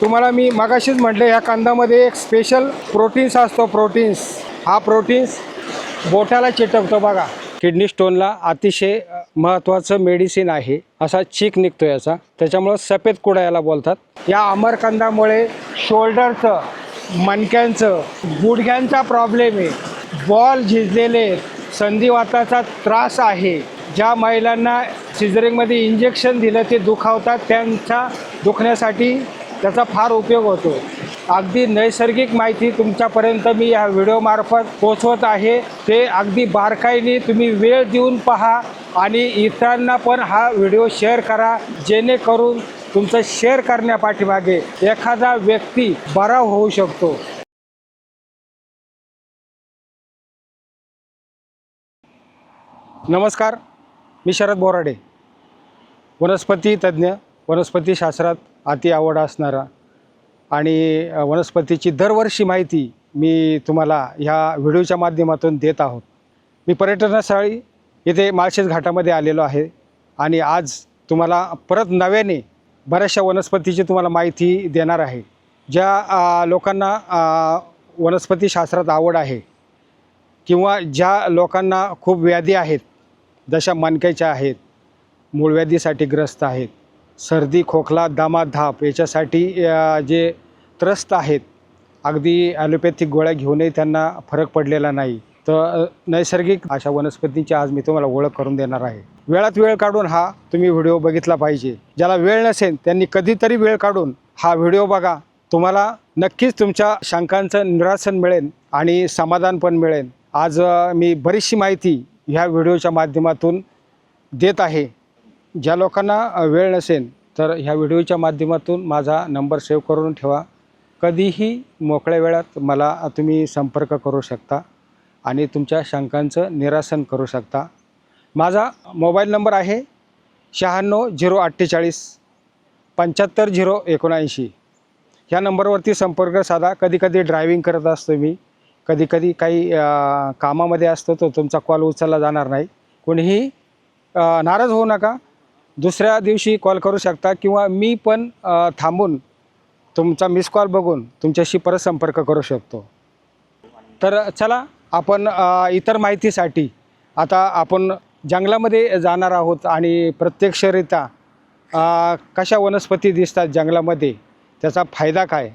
तुम्हाला मी मगाशीच म्हटलं ह्या कांदामध्ये एक स्पेशल प्रोटीन्स असतो प्रोटीन्स हा प्रोटीन्स बोटाला चिटकतो बघा. किडनी स्टोनला अतिशय महत्त्वाचं मेडिसिन आहे. असा चीक निघतो याचा. त्याच्यामुळं सफेद कुडा याला बोलतात. या अमरकंदामुळे शोल्डरचं मणक्यांचं गुडघ्यांचा प्रॉब्लेम आहे. बॉल झिजलेले संधिवाताचा त्रास आहे. ज्या महिलांना सिझरिंगमध्ये इंजेक्शन दिलं ते दुखावतात. त्यांच्या दुखण्यासाठी त्याचा फार उपयोग होतो. अगदी नैसर्गिक माहिती तुमच्यापर्यंत मी या व्हिडिओमार्फत पोचवत आहे. ते अगदी बारकाईने तुम्ही वेळ देऊन पहा आणि इतरांना पण हा व्हिडिओ शेअर करा जेणेकरून तुमचं शेअर करण्यापाठीमागे एखादा व्यक्ती बरा होऊ शकतो. नमस्कार मी शरद बोराडे वनस्पती तज्ज्ञ वनस्पतीशास्त्रात अति आवड असणारा. आणि वनस्पतीची दरवर्षी माहिती मी तुम्हाला ह्या व्हिडिओच्या माध्यमातून देत आहोत. मी पर्यटनस्थळी इथे माळशेज घाटामध्ये आलेलो आहे आणि आज तुम्हाला परत नव्याने बऱ्याचशा वनस्पतीची तुम्हाला माहिती देणार आहे. ज्या लोकांना वनस्पतीशास्त्रात आवड आहे किंवा ज्या लोकांना खूप व्याधी आहेत जशा मानक्याच्या आहेत मूळव्याधीसाठी ग्रस्त आहेत सर्दी खोकला दमाधाप याच्यासाठी जे त्रस्त आहेत अगदी ॲलोपॅथिक गोळ्या घेऊनही त्यांना फरक पडलेला नाही. तर नैसर्गिक अशा वनस्पतींची आज मी तुम्हाला ओळख करून देणार आहे. वेळात वेळ काढून हा तुम्ही व्हिडिओ बघितला पाहिजे. ज्याला वेळ नसेल त्यांनी कधीतरी वेळ काढून हा व्हिडिओ बघा. तुम्हाला नक्कीच तुमच्या शंकांचं निरासन मिळेल आणि समाधान पण मिळेल. आज मी बरीचशी माहिती ह्या व्हिडिओच्या माध्यमातून देत आहे. ज्या लोकांना वेळ नसेल तर ह्या व्हिडिओच्या माध्यमातून माझा नंबर सेव्ह करून ठेवा. कधीही मोकळ्या वेळात मला तुम्ही संपर्क करू शकता आणि तुमच्या शंकांचं निरासन करू शकता. माझा मोबाईल नंबर आहे शहाण्णव झिरो अठ्ठेचाळीस पंच्याहत्तर झिरो एकोणऐंशी. ह्या नंबरवरती संपर्क साधा. कधी कधी ड्रायव्हिंग करत असतो मी. कधी कधी काही कामामध्ये असतो तो तुमचा कॉल उचलला जाणार नाही. कोणीही नाराज होऊ नका. दुसऱ्या दिवशी कॉल करू शकता किंवा मी पण थांबून तुमचा मिस कॉल बघून तुमच्याशी परत संपर्क करू शकतो. तर चला आपण इतर माहितीसाठी आता आपण जंगलामध्ये जाणार आहोत आणि प्रत्यक्षरित्या कशा वनस्पती दिसतात जंगलामध्ये त्याचा फायदा काय?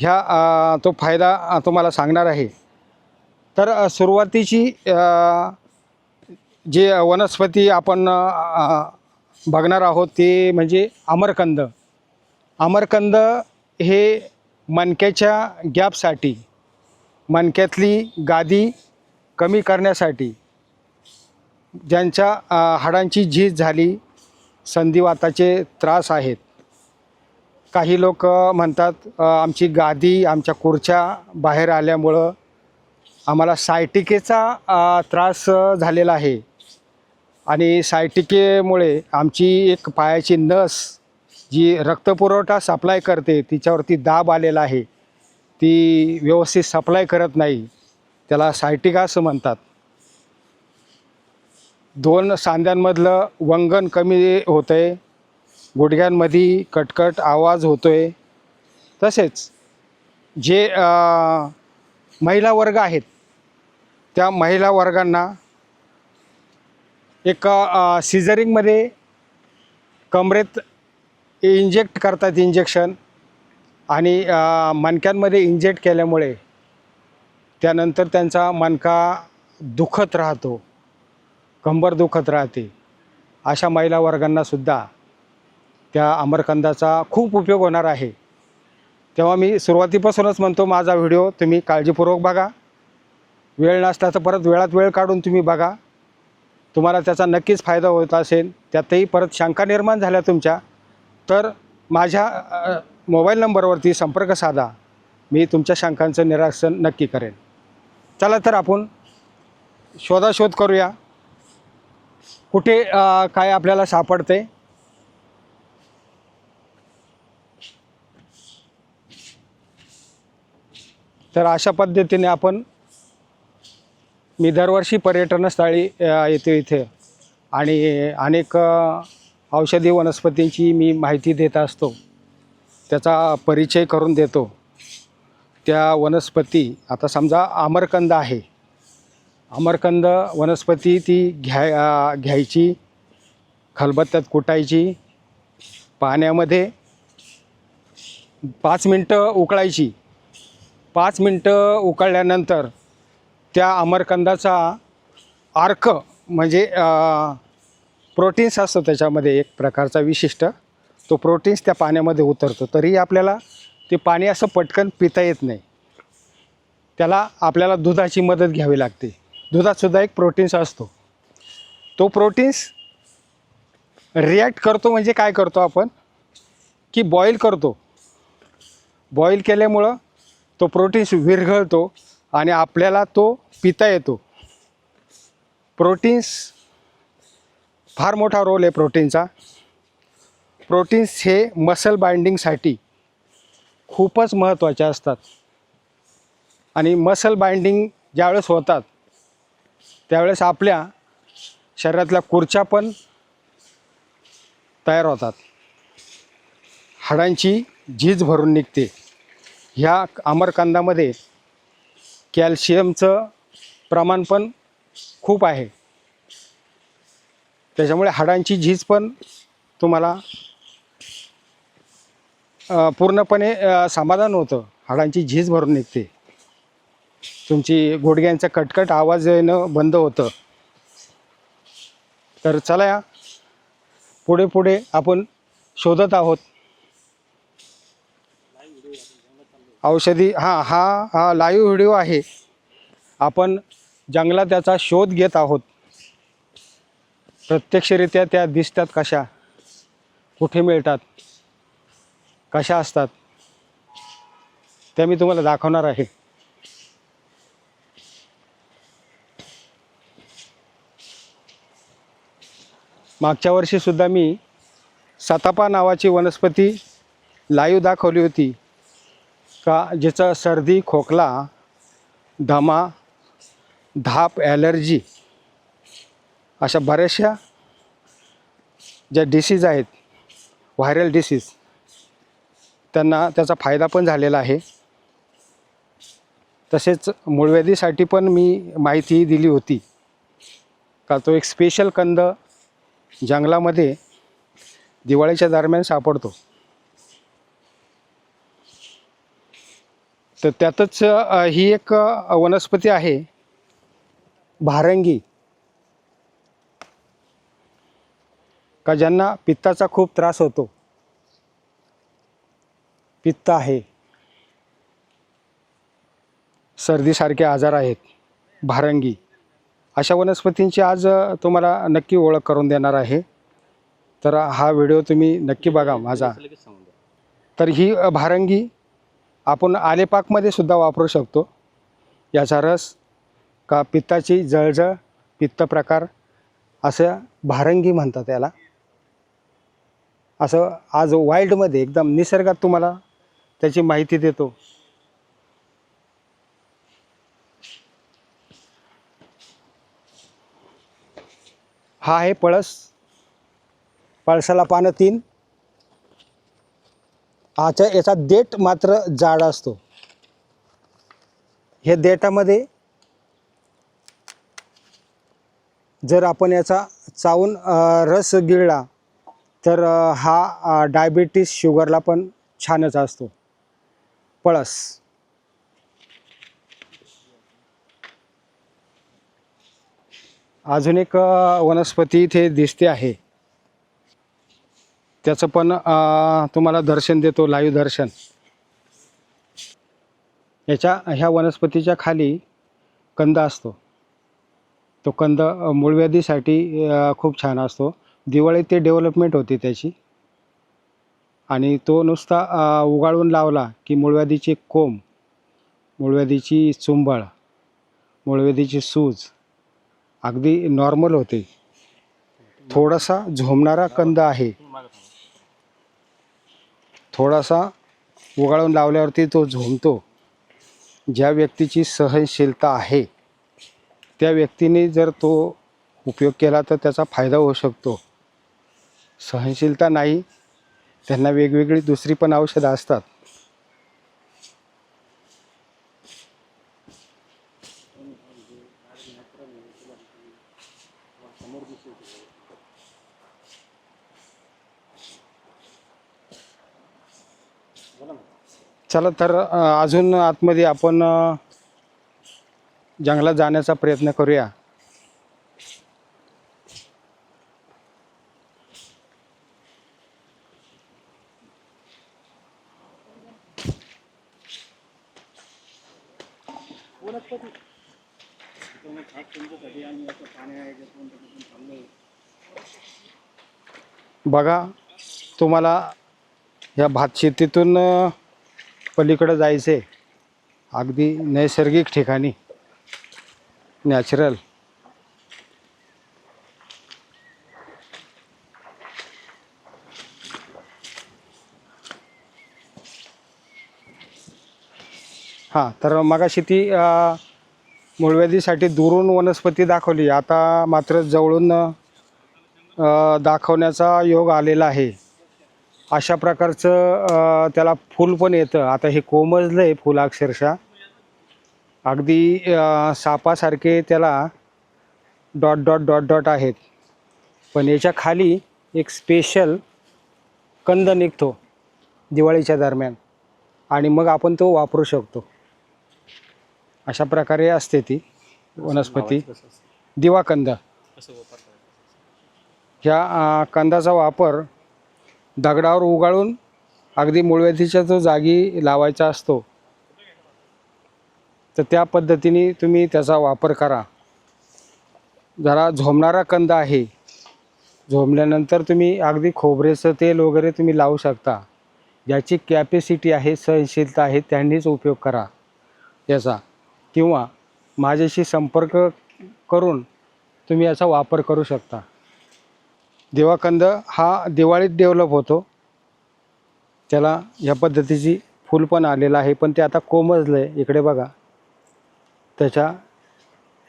ह्या तो फायदा तुम्हाला सांगणार आहे. तर सुरुवातीची जे वनस्पती आपण बघणार आहोत ते म्हणजे अमरकंद. अमरकंद हे मणक्याच्या गॅपसाठी मणक्यातली गादी कमी करण्यासाठी ज्यांच्या हाडांची झीज झाली संधिवाताचे त्रास आहेत. काही लोक म्हणतात आमची गादी आमच्या खुर्च्या बाहेर आल्यामुळं आम्हाला सायटिकेचा त्रास झालेला आहे. आणि सायटिकेमुळे आमची एक पायाची नस जी रक्तपुरवठा सप्लाय करते तिच्यावरती दाब आलेला आहे ती व्यवस्थित सप्लाय करत नाही त्याला सायटिका असं म्हणतात. दोन सांध्यांमधलं वंगण कमी होतं आहे गुडघ्यांमध्ये कटकट आवाज होतो आहे तसेच जे महिला वर्ग आहेत त्या महिला वर्गांना एक सिझरिंगमध्ये कमरेत इंजेक्ट करतात इंजेक्शन आणि मणक्यांमध्ये इंजेक्ट केल्यामुळे त्यानंतर त्यांचा मणका दुखत राहतो कंबर दुखत राहते. अशा महिला वर्गांनासुद्धा त्या अमरकंदाचा खूप उपयोग होणार आहे. तेव्हा मी सुरुवातीपासूनच म्हणतो माझा व्हिडिओ तुम्ही काळजीपूर्वक बघा. वेळ नसला तर परत वेळात वेळ काढून तुम्ही बघा. तुम्हाला त्याचा नक्कीच फायदा होत असेल. त्यातही परत शंका निर्माण झाल्या तुमच्या. तर माझ्या मोबाईल नंबरवरती संपर्क साधा. मी तुमच्या शंकांचं निरासन नक्की करेन. चला तर आपण शोधाशोध करूया. कुठे काय आपल्याला सापडते तर अशा पद्धतीने आपण मी दरवर्षी पर्यटनस्थळी येतो इथे. आणि अनेक औषधी वनस्पतींची मी माहिती देत असतो. त्याचा परिचय करून देतो. त्या वनस्पती आता समजा आमरकंद आहे. आमरकंद वनस्पती ती घ्या घ्यायची खलबत्त्यात कुटायची पाण्यामध्ये पाच मिनटं उकळायची. पाच मिनटं उकळल्यानंतर त्या अमरकंदाचा अर्क म्हणजे प्रोटीन्स असतो त्याच्यामध्ये एक प्रकारचा विशिष्ट. तो प्रोटीन्स त्या पाण्यामध्ये उतरतो. तरीही आपल्याला ते पाणी असं पटकन पिता येत नाही. त्याला आपल्याला दुधाची मदत घ्यावी लागते. दुधातसुद्धा एक प्रोटीन्स असतो. तो प्रोटीन्स रिॲक्ट करतो म्हणजे काय करतो आपण? की बॉईल करतो. बॉईल केल्यामुळं तो प्रोटीन्स विरघळतो आणि आपल्याला तो पिता येतो. प्रोटीन्स फार मोठा रोल आहे प्रोटीनचा. प्रोटीन्स हे मसल बाइंडिंगसाठी खूपच महत्त्वाचे असतात. आणि मसल बाइंडिंग ज्यावेळेस होतात त्यावेळेस आपल्या शरीरातल्या कुर्च्या पण तयार होतात. हाडांची झीज भरून निघते. ह्या आमरकांदामध्ये कॅल्शियमचं प्रमाण पण खूप आहे. त्याच्यामुळे हाडांची झीज पण तुम्हाला पूर्णपणे समाधान होतं. हाडांची झीज भरून निघते. तुमची गुडघ्यांचा कटकट आवाज येणं बंद होतं. तर चला या. पुढे पुढे आपण शोधत आहोत. औषधी हां हा हा लाईव्ह व्हिडिओ आहे. आपण जंगलात त्याचा शोध घेत आहोत. प्रत्यक्षरित्या त्या दिसतात कशा? कुठे मिळतात? कशा असतात? त्या मी तुम्हाला दाखवणार आहे. मागच्या वर्षीसुद्धा मी सतापा नावाची वनस्पती लाईव दाखवली होती. का? ज्याचा सर्दी खोकला दमा धाप ॲलर्जी अशा बऱ्याचशा ज्या डिसीज आहेत व्हायरल डिसीज त्यांना त्याचा फायदा पण झालेला आहे. तसेच मूळव्याधीसाठी पण मी माहिती दिली होती. का तो एक स्पेशल कंद जंगलामध्ये दिवाळीच्या दरम्यान सापडतो. तर त्यातच ही एक वनस्पती आहे. भारंगी. का ज्यांना पित्ताचा खूप त्रास होतो. पित्त आहे. सर्दीसारखे आजार आहेत. भारंगी. अशा वनस्पतींची आज तुम्हाला नक्की ओळख करून देणार आहे. तर हा व्हिडिओ तुम्ही नक्की बघा माझा. तर ही भारंगी आपण आलेपाकमध्ये सुद्धा वापरू शकतो. याचा रस का पित्ताची जळजळ पित्त प्रकार असं भारंगी म्हणतात त्याला असं आज वाईल्डमध्ये एकदम निसर्गात तुम्हाला त्याची माहिती देतो. हा आहे पळस. पळसाला पानं तीन. आचा याचा देठ मात्र जाड असतो. हे देठामध्ये जर आपण याचा चावून रस गिळला तर हा डायबिटीस शुगरला पण छानच असतो. पळस. अजून एक वनस्पती इथे दिसते आहे. त्याचं पण तुम्हाला दर्शन देतो लाईव्ह दर्शन. याच्या ह्या वनस्पतीच्या खाली कंद असतो. तो कंद मूळव्याधीसाठी खूप छान असतो. दिवाळीत ते डेव्हलपमेंट होते त्याची. आणि तो नुसता उगाळून लावला की मूळव्याधीची कोंब मूळव्याधीची चुंबळ मूळव्याधीची सूज अगदी नॉर्मल होते. थोडासा झोमणारा कंद आहे. थोडासा उगाळून लावल्यावरती तो झोमतो. ज्या व्यक्तीची सहनशीलता आहे त्या व्यक्तीने जर तो उपयोग केला तर त्याचा फायदा होऊ शकतो. सहनशीलता नाही त्यांना वेगवेगळी दुसरी पण औषधं असतात. चला तर अजून आतमध्ये आपण जंगलात जाण्याचा प्रयत्न करूया. बघा तुम्हाला या भात शेतीतून पलीकडं जायचं आहे अगदी नैसर्गिक ठिकाणी. नॅचरल हां तर मगाशी ती मूळव्याधीसाठी दुरून वनस्पती दाखवली. आता मात्र जवळून दाखवण्याचा योग आलेला आहे. अशा प्रकारचं त्याला फूल पण येतं. आता हे कोमजलं आहे फूल अक्षरशः. अगदी सापासारखे त्याला डॉट डॉट डॉट डॉट आहेत. पण याच्या खाली एक स्पेशल कंद निघतो दिवाळीच्या दरम्यान. आणि मग आपण तो वापरू शकतो. अशा प्रकारे असते ती वनस्पती. दिवाकंद ह्या कंदाचा वापर दगडावर उगाळून अगदी मुळव्याधीच्या जो जागी लावायचा असतो. तर त्या पद्धतीने तुम्ही त्याचा वापर करा. जरा झोमणारा कंद आहे. झोमल्यानंतर तुम्ही अगदी खोबरेचं तेल वगैरे तुम्ही लावू शकता. ज्याची कॅपॅसिटी आहे सहनशीलता आहे त्यांनीच उपयोग करा. याचा किंवा माझ्याशी संपर्क करून तुम्ही याचा वापर करू शकता. दिवाकंद हा दिवाळीत डेव्हलप होतो. त्याला ह्या पद्धतीची फूल पण आलेलं आहे पण ते आता कोमजलं आहे इकडे बघा. त्याच्या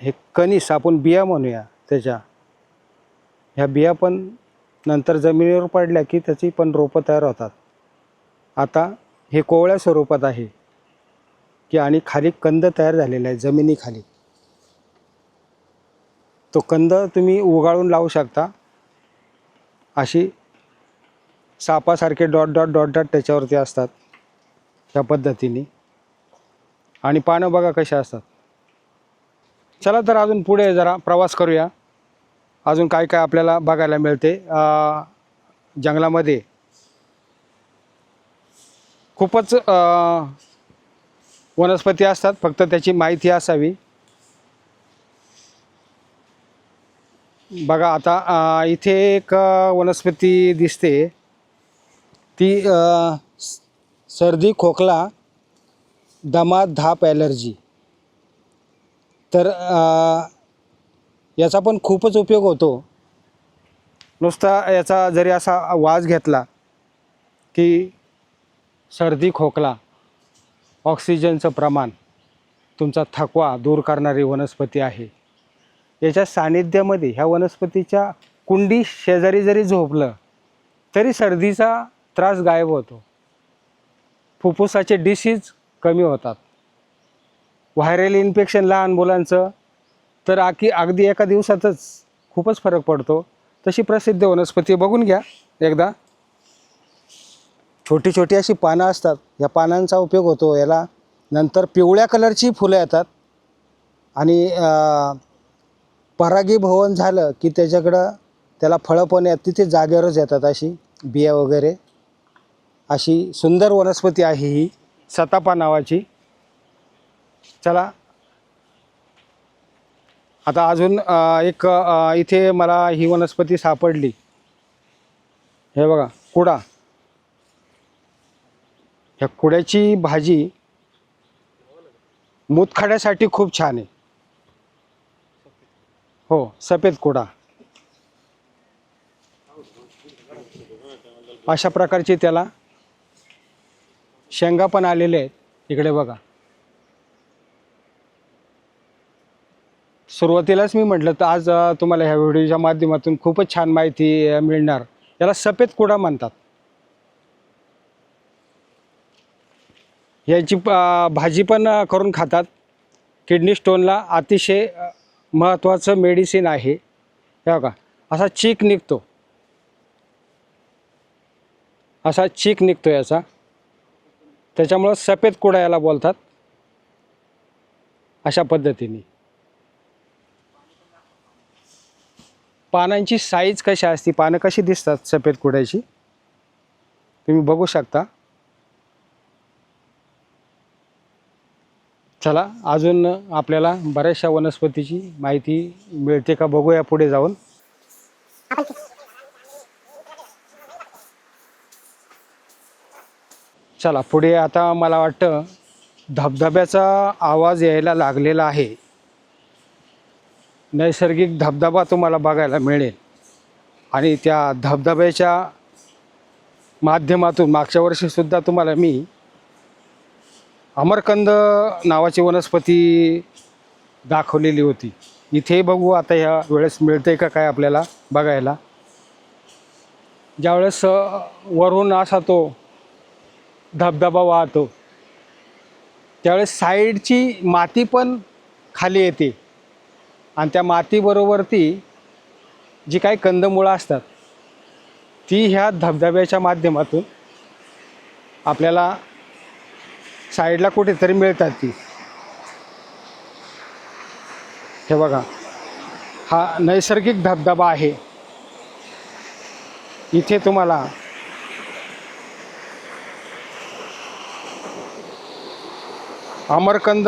हे कणीस आपण बिया म्हणूया त्याच्या. ह्या बिया पण नंतर जमिनीवर पडल्या की त्याची पण रोपं तयार होतात. आता हे कोवळ्या स्वरूपात आहे. की आणि खाली कंद तयार झालेला आहे जमिनीखाली तो कंद तुम्ही उगाळून लावू शकता. अशी सापासारखे डॉट डॉट डॉट डॉट त्याच्यावरती असतात. त्या पद्धतीने. आणि पानं बघा कशा असतात. चला तर अजून पुढे जरा प्रवास करूया. अजून काय काय आपल्याला बघायला मिळते. जंगलामध्ये खूपच वनस्पती असतात. फक्त त्याची माहिती असावी. बघा आता इथे एक वनस्पती दिसते. ती सर्दी खोकला दमा धाप ॲलर्जी. तर याचा पण खूपच उपयोग होतो. नुसता याचा जरी असा वास घेतला की सर्दी खोकला ऑक्सिजनचं प्रमाण तुमचा थकवा दूर करणारी वनस्पती आहे. याच्या सानिध्यामध्ये ह्या वनस्पतीच्या कुंडी शेजारी जरी झोपलं तरी सर्दीचा त्रास गायब होतो. फुफ्फुसाचे डिसीज कमी होतात. व्हायरल इन्फेक्शन लहान मुलांचं तर आखी अगदी एका दिवसातच खूपच फरक पडतो. तशी प्रसिद्ध वनस्पती बघून घ्या एकदा. छोटी छोटी अशी पानं असतात. या पानांचा उपयोग होतो. याला नंतर पिवळ्या कलरची फुलं येतात. आणि परागीभवन झालं की त्याच्याकडं त्याला फळं पण येत तिथे जागेवरच येतात अशी बिया वगैरे. अशी सुंदर वनस्पती आहे ही सतापा नावाची. चला. आता अजून एक इथे मला ही वनस्पती सापडली. हे बघा कुडा. ह्या कुड्याची भाजी मुतखड्यासाठी खूप छान आहे. हो सफेद कुडा. अशा प्रकारची त्याला शेंगा पण आलेले आहेत. इकडे बघा. सुरुवातीलाच मी म्हटलं तर आज तुम्हाला ह्या व्हिडिओच्या माध्यमातून खूपच छान माहिती मिळणार. याला सफेद कुडा म्हणतात. याची भाजी पण करून खातात. किडनी स्टोनला अतिशय महत्त्वाचं मेडिसिन आहे. हे बघा असा चीक निघतो. असा चीक निघतो याचा. त्याच्यामुळं सफेद कुडा याला बोलतात. अशा पद्धतीने. पानांची साईज कशी असते? पानं कशी दिसतात सफेद कुड्याची? तुम्ही बघू शकता. चला अजून आपल्याला बऱ्याचशा वनस्पतीची माहिती मिळते का? बघूया पुढे जाऊन. चला पुढे आता मला वाटतं धबधब्याचा आवाज यायला लागलेला आहे. नैसर्गिक धबधबा तुम्हाला बघायला मिळेल. आणि त्या धबधब्याच्या माध्यमातून मागच्या वर्षीसुद्धा तुम्हाला मी अमरकंद नावाची वनस्पती दाखवलेली होती. इथे बघू आता ह्या वेळेस मिळते का काय आपल्याला बघायला. ज्यावेळेस वरून असा तो धबधबा वाहतो त्यावेळेस साईडची माती पण खाली येते. आणि त्या मातीबरोबर ती जी काही कंदमुळं असतात ती ह्या धबधब्याच्या माध्यमातून आपल्याला साईडला कुठेतरी मिळतात ती. हे बघा हा नैसर्गिक धबधबा आहे. इथे तुम्हाला अमरकंद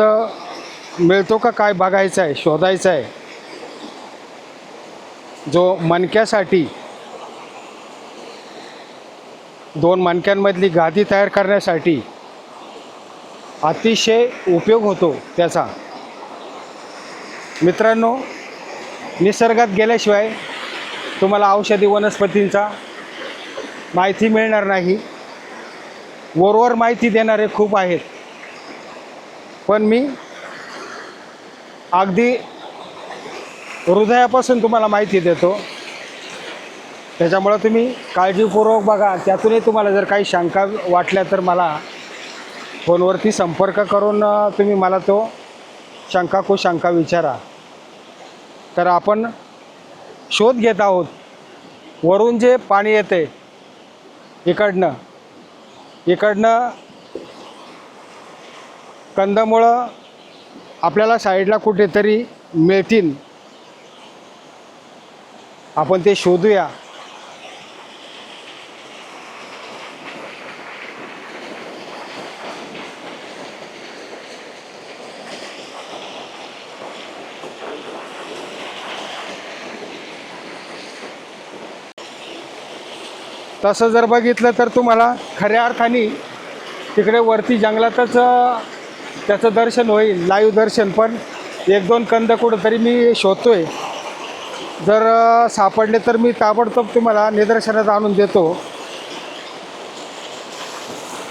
मिळतो का काय बघायचं आहे शोधायचं आहे. जो मणक्यासाठी दोन मणक्यांमधली गादी तयार करण्यासाठी अतिशय उपयोग होतो त्याचा. मित्रांनो निसर्गात गेल्याशिवाय तुम्हाला औषधी वनस्पतींचा माहिती मिळणार नाही. वरवर माहिती देणारे खूप आहेत. पण मी अगदी हृदयापासून तुम्हाला माहिती देतो. त्याच्यामुळं तुम्ही काळजीपूर्वक बघा. त्यातूनही तुम्हाला जर काही शंका वाटल्या तर मला फोनवरती संपर्क करून तुम्ही मला तो शंका को शंका विचारा. तर आपण शोध घेत आहोत. वरून जे पाणी येते इकडनं इकडनं कंदमुळं आपल्याला साईडला कुठेतरी मिळतील. आपण ते शोधूया. तसं जर बघितलं तर तुम्हाला खऱ्या अर्थाने तिकडे वरती जंगलातच त्याचं दर्शन होईल लाईव्ह दर्शन. पण एक दोन कंद कुठंतरी मी शोधतोय. जर सापडले तर मी ताबडतोब तुम्हाला निदर्शनात आणून देतो.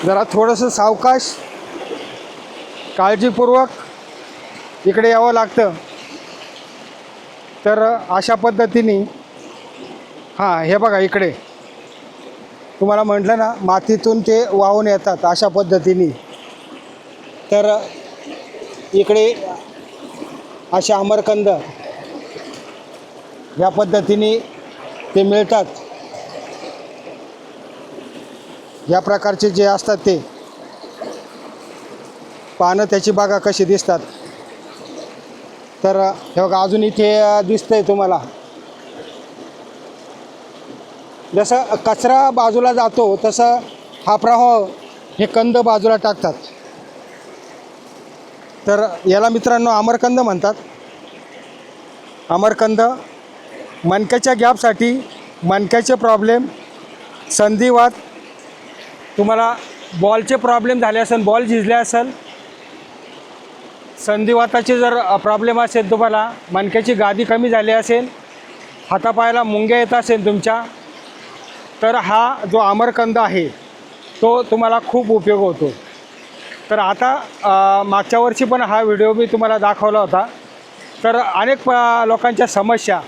जरा थोडंसं सावकाश काळजीपूर्वक इकडे यावं लागतं. तर अशा पद्धतीने हां हे बघा इकडे. तुम्हाला म्हटलं ना मातीतून ते वाहून येतात अशा पद्धतीने. तर इकडे असे अमरकंद. या पद्धतीने ते मिळतात. या प्रकारचे जे असतात ते पानं त्याची बागा कशी दिसतात. तर हे बघा अजून इथे दिसतंय तुम्हाला. जसं कचरा बाजूला जातो तसं हा प्रवाह हे कंद बाजूला टाकतात. तर याला मित्रांनो अमरकंद म्हणतात. अमरकंद मणक्याच्या गॅपसाठी मणक्याचे प्रॉब्लेम संधिवात तुम्हाला बॉलचे प्रॉब्लेम झाले असेल बॉल झिजले असेल संधिवाताचे जर प्रॉब्लेम असेल तुम्हाला मणक्याची गादी कमी झाली असेल हातापायाला मुंग्या येत असेल तुमच्या तर हा जो अमरकंद आहे तो तुम्हाला खूप उपयोग होतो. तर आता मागच्या वर्षी पण हा व्हिडिओ मी तुम्हाला दाखवला होता. तर अनेक लोकांच्या समस्या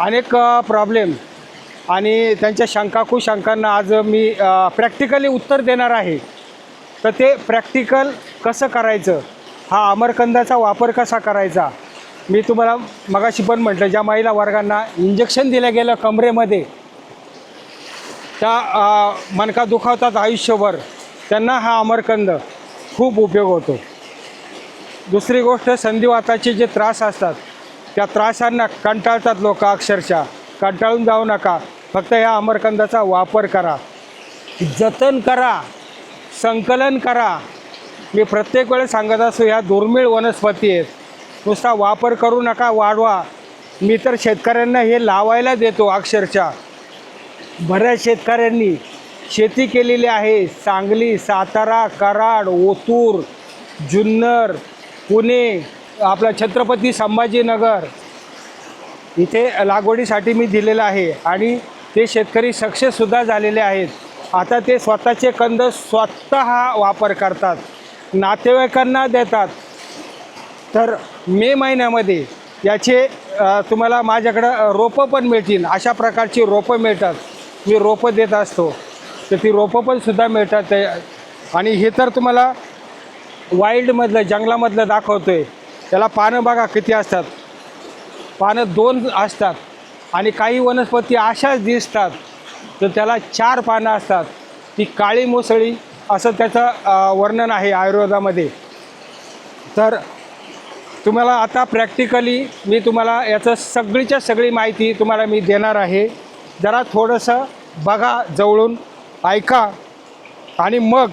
अनेक प्रॉब्लेम आणि त्यांच्या शंका कुशंकांना आज मी प्रॅक्टिकली उत्तर देणार आहे. तर ते प्रॅक्टिकल कसं करायचं? हा अमरकंदाचा वापर कसा करायचा? मी तुम्हाला मगाशी पण म्हटलं ज्या महिला वर्गांना इंजेक्शन दिलं गेलं कमरेमध्ये त्या मनका दुखावतात आयुष्यभर. त्यांना हा अमरकंद खूप उपयोग होतो. दुसरी गोष्ट संधिवाताचे जे त्रास असतात त्या त्रासांना कंटाळतात लोक अक्षरशः. कंटाळून जाऊ नका. फक्त या अमरकंदाचा वापर करा. जतन करा. संकलन करा. मी प्रत्येक वेळेस सांगत असो ह्या दुर्मिळ वनस्पती आहेत. नुसता वापर करू नका वाढवा. मी तर शेतकऱ्यांना हे लावायला देतो अक्षरशः. बऱ्याच शेतकऱ्यांनी शेती केलेली आहे. सांगली सातारा कराड ओतूर जुन्नर पुणे आपला छत्रपती संभाजीनगर इथे लागवडीसाठी मी दिलेलं आहे आणि ते शेतकरी सक्सेससुद्धा झालेले आहेत. आता ते स्वतःचे कंद स्वतः वापर करतात नातेवाईकांना देतात. तर मे महिन्यामध्ये याचे तुम्हाला माझ्याकडं रोपं पण मिळतील अशा प्रकारची रोपं मिळतात. मी रोपं देत असतो तर ती रोपं पण सुद्धा मिळतात. आणि हे तर तुम्हाला वाईल्डमधलं जंगलामधलं दाखवतो आहे त्याला पानं बघा किती असतात. पानं दोन असतात. आणि काही वनस्पती अशाच दिसतात. तर त्याला चार पानं असतात. ती काळी मोसळी असं त्याचं वर्णन आहे आयुर्वेदामध्ये. तर तुम्हाला आता प्रॅक्टिकली मी तुम्हाला याचं सगळीच्या सगळी माहिती तुम्हाला मी देणार आहे. जरा थोडंसं बघा जवळून ऐका. आणि मग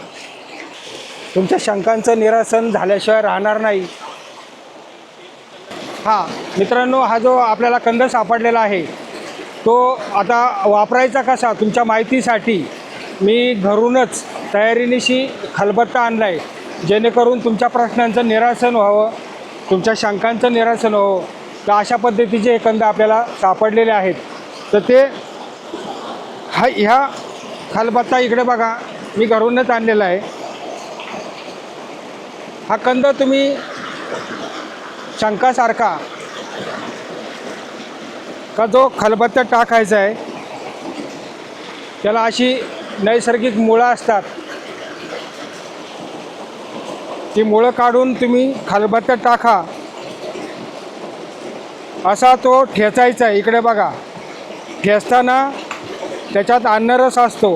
तुमच्या शंकांचं निरासन झाल्याशिवाय राहणार नाही. हां. मित्रांनो हा जो आपल्याला कंद सापडलेला आहे तो आता वापरायचा कसा? तुमच्या माहितीसाठी मी घरूनच तयारीनिशी खलबत्ता आणला आहे जेणेकरून तुमच्या प्रश्नांचं निरासन व्हावं तुमच्या शंकांचं निरासन व्हावं. तर अशा पद्धतीचे हे कंद आपल्याला सापडलेले आहेत. तर ते हा ह्या खलबत्ता इकडे बघा. मी घरूनच आणलेला आहे. हा कंद तुम्ही शंकासारखा. का जो खलबत्त्यात टाकायचा आहे त्याला अशी नैसर्गिक मुळं असतात. ती मुळं काढून तुम्ही खलबत्त्यात टाका. असा तो ठेचायचा आहे. इकडे बघा. ठेचताना त्याच्यात अन्नरस असतो.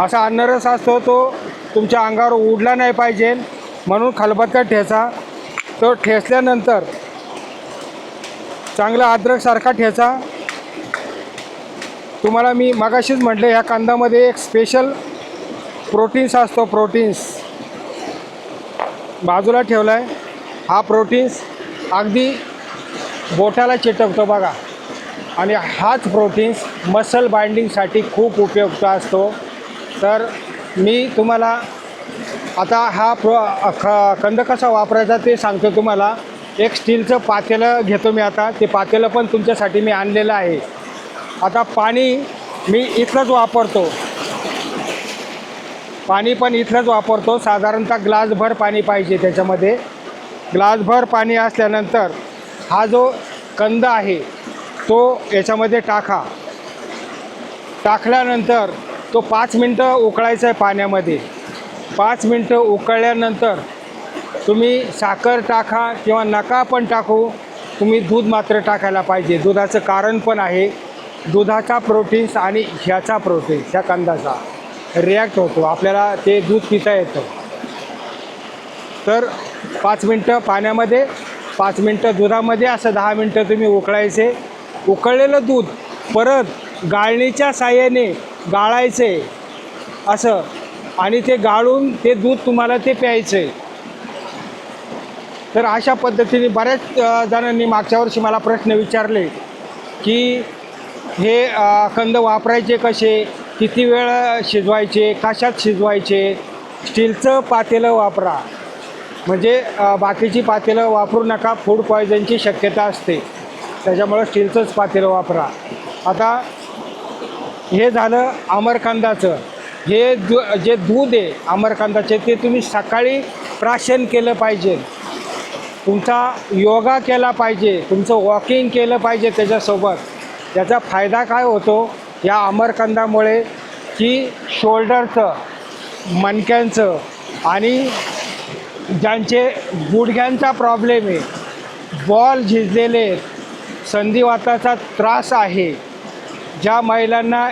असा अन्नरस असतो तो तुमच्या अंगावर उडला नाही पाहिजे. म्हणून खलबत्का ठेचा. तो ठेचल्यानंतर चांगला अद्रकसारखा ठेचा. तुम्हाला मी मगाशीच म्हटलं ह्या कांदामध्ये एक स्पेशल प्रोटीन्स असतो प्रोटीन्स बाजूला ठेवला आहे हा प्रोटीन्स अगदी बोटाला चिटकतो बघा. आणि हाच प्रोटीन्स मसल बाइंडिंगसाठी खूप उपयुक्त असतो. तर मी तुम्हाला आता हा प्रो ख कंद कसा वापरायचा ते सांगतो तुम्हाला. एक स्टीलचं पातेलं घेतो मी आता. ते पातेलं पण तुमच्यासाठी मी आणलेलं आहे. आता पाणी मी इथलंच वापरतो. पाणी पण इथलंच वापरतो. साधारणतः ग्लासभर पाणी पाहिजे त्याच्यामध्ये. ग्लासभर पाणी असल्यानंतर हा जो कंद आहे तो याच्यामध्ये टाका. टाकल्यानंतर तो पाच मिनटं उकळायचा आहे पाण्यामध्ये. पाच मिनटं उकळल्यानंतर तुम्ही साखर टाका किंवा नका पण टाकू तुम्ही दूध मात्र टाकायला पाहिजे. दुधाचं कारण पण आहे दुधाचा प्रोटीन्स आणि ह्याचा प्रोटीन्स ह्या कंदाचा रिॲक्ट होतो. आपल्याला ते दूध पिता येतं. तर पाच मिनटं पाण्यामध्ये पाच मिनटं दुधामध्ये असं दहा मिनटं तुम्ही उकळायचे. उकळलेलं दूध परत गाळणीच्या साह्याने गाळायचे. असं आणि ते गाळून ते दूध तुम्हाला ते प्यायचं. आहे तर अशा पद्धतीने बऱ्याच जणांनी मागच्या वर्षी मला प्रश्न विचारले की हे कंद वापरायचे कसे? किती वेळ शिजवायचे? कशात शिजवायचे? स्टीलचं पातेलं वापरा. म्हणजे बाकीची पातेलं वापरू नका फूड पॉयझनची शक्यता असते. त्याच्यामुळं स्टीलचंच पातेलं वापरा. आता हे झालं अमरकांदाचं. हे दू जे दूध आहे अमरकांदाचे ते तुम्ही सकाळी प्राशन केलं पाहिजे. तुमचा योगा केला पाहिजे तुमचं वॉकिंग केलं पाहिजे त्याच्यासोबत. याचा फायदा काय होतो या अमरकंदामुळे की शोल्डरचं मणक्यांचं आणि ज्यांचे गुडघ्यांचा प्रॉब्लेम आहे बॉल झिजलेले संधिवाताचा त्रास आहे ज्या महिलांना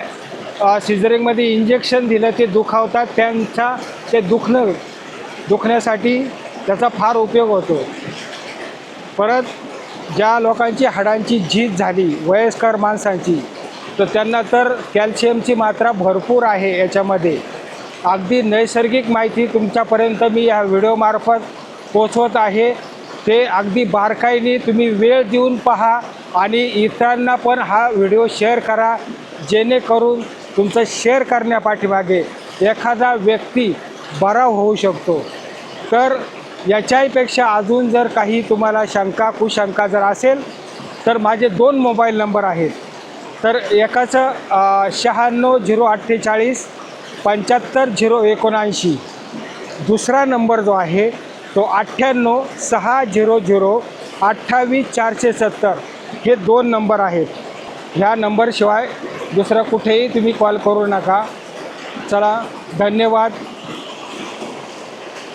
सिझरिंगमध्ये इंजेक्शन दिलं ते दुखावतात. त्यांचा ते दुखणं दुखण्यासाठी त्याचा फार उपयोग होतो. परत ज्या लोकांची हाडांची झीज झाली वयस्कर माणसांची तर त्यांना तर कॅल्शियमची मात्रा भरपूर आहे याच्यामध्ये. अगदी नैसर्गिक माहिती तुमच्यापर्यंत मी या व्हिडिओमार्फत पोचवत आहे. ते अगदी बारकाईने तुम्ही वेळ देऊन पहा आणि इतरांना पण हा व्हिडिओ शेअर करा. जेणेकरून तुमचं शेअर करण्यापाठीमागे एखादा व्यक्ती बरा होऊ शकतो. तर याच्याहीपेक्षा अजून जर काही तुम्हाला शंका कुशंका जर असेल तर माझे दोन मोबाईल नंबर आहेत. तर एकाचं शहाण्णव झिरो अठ्ठेचाळीस पंच्याहत्तर झिरो एकोणऐंशी. दुसरा नंबर जो आहे तो अठ्ठ्याण्णव सहा झिरो झिरो अठ्ठावीस चारशे सत्तर. हे दोन नंबर आहेत. ह्या नंबरशिवाय दुसरं कुठेही तुम्ही कॉल करू नका. चला धन्यवाद.